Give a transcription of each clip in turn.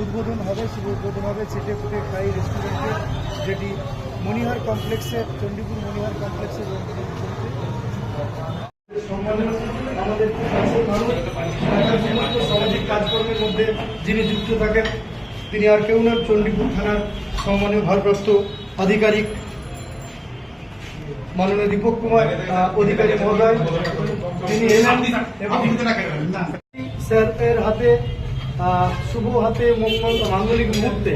উদ্বোধন হবে শুভ উদ্বোধন হবে চেটে ফুটে খাই রেস্টুরেন্টে যেটি মণিহার কমপ্লেক্সে চণ্ডীপুর মণিহার কমপ্লেক্সে আমাদের সমস্ত সামাজিক কাজকর্মের মধ্যে যিনি যুক্ত থাকেন তিনি আর কেউ নন। চণ্ডীপুর থানার সম্মানীয় ভারপ্রাপ্ত আধিকারিক মাননীয় দীপক কুমার অধিকারী মহোদয় তিনি এলেন এবং স্যার এর হাতে শুভ হাতে মঙ্গল মাঙ্গলিক মুহূর্তে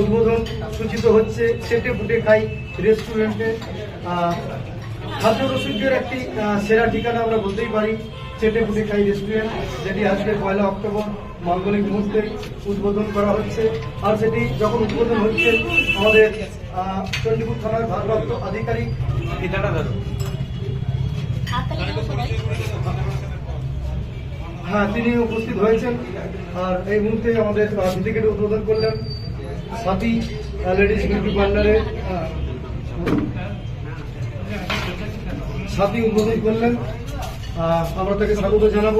উদ্বোধন সূচিত হচ্ছে। চেটে ফুটে খাই রেস্টুরেন্টে খাদ্য রসিকদের একটি সেরা ঠিকানা আমরা বলতেই পারি। চেটে ফুটে খাই রেস্টুরেন্ট যেটি আজকে পয়লা অক্টোবর মাঙ্গলিক মুহূর্তে উদ্বোধন করা হচ্ছে। আর সেটি যখন উদ্বোধন হচ্ছে আমাদের চণ্ডীপুর থানার ভারপ্রাপ্ত আধিকারিক হ্যাঁ তিনি উপস্থিত হয়েছেন। আর এই মুহূর্তে আমাদের ভিটিকেট উদ্বোধন করলেন সাথী লেডিস বিউটি পার্লারে সাথী উদ্বোধন করলেন। আমরা তাকে স্বাগত জানাব।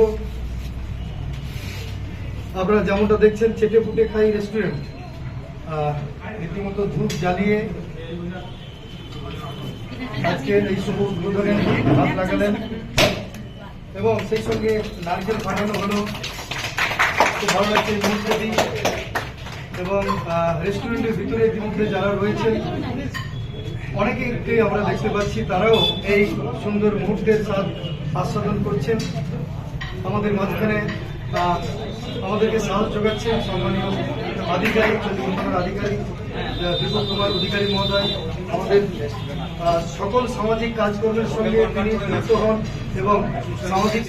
আপনারা যেমনটা দেখছেন, চেটে ফুটে খাই রেস্টুরেন্ট রীতিমতো ধূপ জ্বালিয়ে আজকে এই শুভ উদ্বোধনে হাত লাগালেন। এবং সেই সঙ্গে নারকেল পাঠানো হলো। খুব ভালো লাগছে এই এবং রেস্টুরেন্টের ভিতরে ইতিমধ্যে যারা রয়েছেন অনেকেই আমরা দেখতে পাচ্ছি, তারাও এই সুন্দর মুহূর্তের স্বাদ আস্বাদন করছেন। আমাদের মাঝখানে আমাদেরকে সাহস যোগাচ্ছেন সম্মানীয় আধিকারিক চন্দ্রপুর আধিকারিক দীপক কুমার অধিকারী মহোদয়। আমাদের সকল সামাজিক কাজকর্মের সঙ্গে তিনি যুক্ত হন। এবং সামাজিক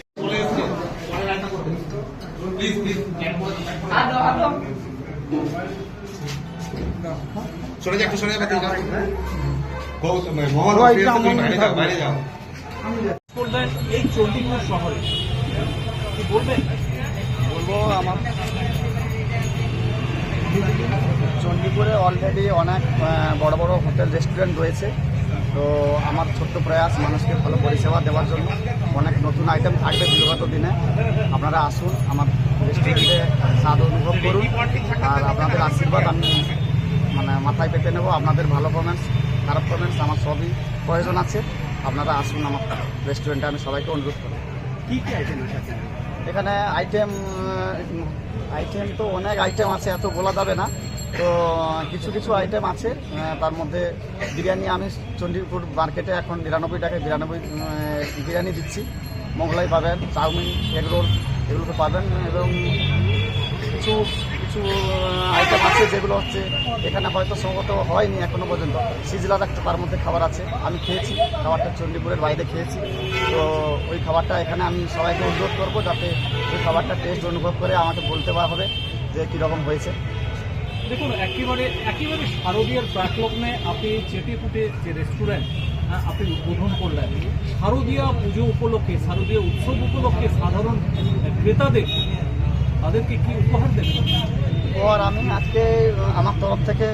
সরে একটু সরে যাবে বাইরে যাও এই চণ্ডীপুর শহরে। কি বলবেন? বলব আমার চণ্ডীপুরে অলরেডি অনেক বড় বড় হোটেল রেস্টুরেন্ট রয়েছে। তো আমার ছোট্ট প্রয়াস মানুষকে ভালো পরিষেবা দেওয়ার জন্য। অনেক নতুন আইটেম থাকবে বিগত দিনে। আপনারা আসুন আমার রেস্টুরেন্টে স্বাদ অনুভব করুন। আর আপনাদের আশীর্বাদ আমি মানে মাথায় পেতে নেব। আপনাদের ভালো কমেন্টস খারাপ কমেন্টস আমার সবই প্রয়োজন আছে। আপনারা আসুন আমার রেস্টুরেন্টে আমি সবাইকে অনুরোধ করি কি কি আইটেম এখানে আইটেম আইটেম তো অনেক আইটেম আছে এত বলা যাবে না। তো কিছু কিছু আইটেম আছে তার মধ্যে বিরিয়ানি আমি চণ্ডীপুর মার্কেটে এখন নিরানব্বই টাকায় বিরানব্বই বিরিয়ানি দিচ্ছি। মোগলাই পাবেন, চাউমিন এগ রোল এগুলো তো পাবেন এবং কিছু কিছু আইটেম আছে যেগুলো হচ্ছে এখানে হয়তো সম্ভবত হয়নি এখনও পর্যন্ত। সিজলার একটা তার মধ্যে খাবার আছে, আমি খেয়েছি, খাবারটা চণ্ডীপুরের বাইরে খেয়েছি। তো ওই খাবারটা এখানে আমি সবাইকে অনুরোধ করব যাতে ওই খাবারটা টেস্ট অনুভব করে আমাকে বলতে পারা হবে যে কীরকম হয়েছে। দেখুন, একেবারে একেবারে শারদীয়ার প্রাকলগ্নে আপনি চেটে ফুটে যে রেস্টুরেন্ট আপনি উদ্বোধন করলেন, শারদীয়া পুজো উপলক্ষে, শারদীয় উৎসব উপলক্ষে সাধারণ ক্রেতাদের তাদেরকে কি উপহার দেবেন? এবার আমি আজকে, আমার তরফ থেকে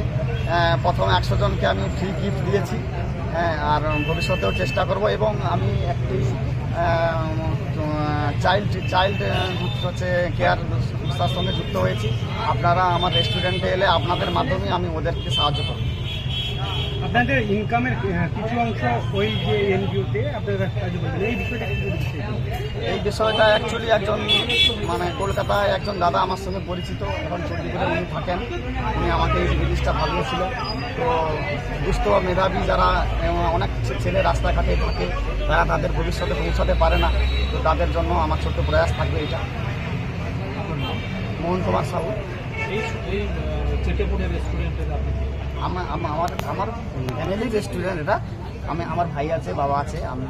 প্রথম একশো জনকে আমি ফ্রি গিফট দিয়েছি আর ভবিষ্যতেও চেষ্টা করব এবং আমি একটি চাইল্ড চাইল্ড হচ্ছে কেয়ার সংস্থার সঙ্গে যুক্ত হয়েছি। আপনারা আমার রেস্টুরেন্টে এলে আপনাদের মাধ্যমে আমি ওদেরকে সাহায্য করব। আপনাদের ইনকামের কিছু অংশ ওই যে এনজিওতে আপনারা এই বিষয়টা এই বিষয়টা অ্যাকচুয়ালি একজন মানে কলকাতায় একজন দাদা আমার সঙ্গে পরিচিত এখন চণ্ডীপুরে উনি থাকেন। উনি আমাকে এই জিনিসটা ভাবিয়েছিলেন তো দুস্থ মেধাবী যারা অনেক ছেলে রাস্তাঘাটে থাকে তারা তাদের ভবিষ্যতে পৌঁছাতে পারে না। তো তাদের জন্য আমার ছোট্ট প্রয়াস থাকবে এটা। মোহন কুমার সাহু আমার আমার আমার ফ্যামিলি রেস্টুরেন্ট এটা। আমি আমার ভাই আছে বাবা আছে আমি।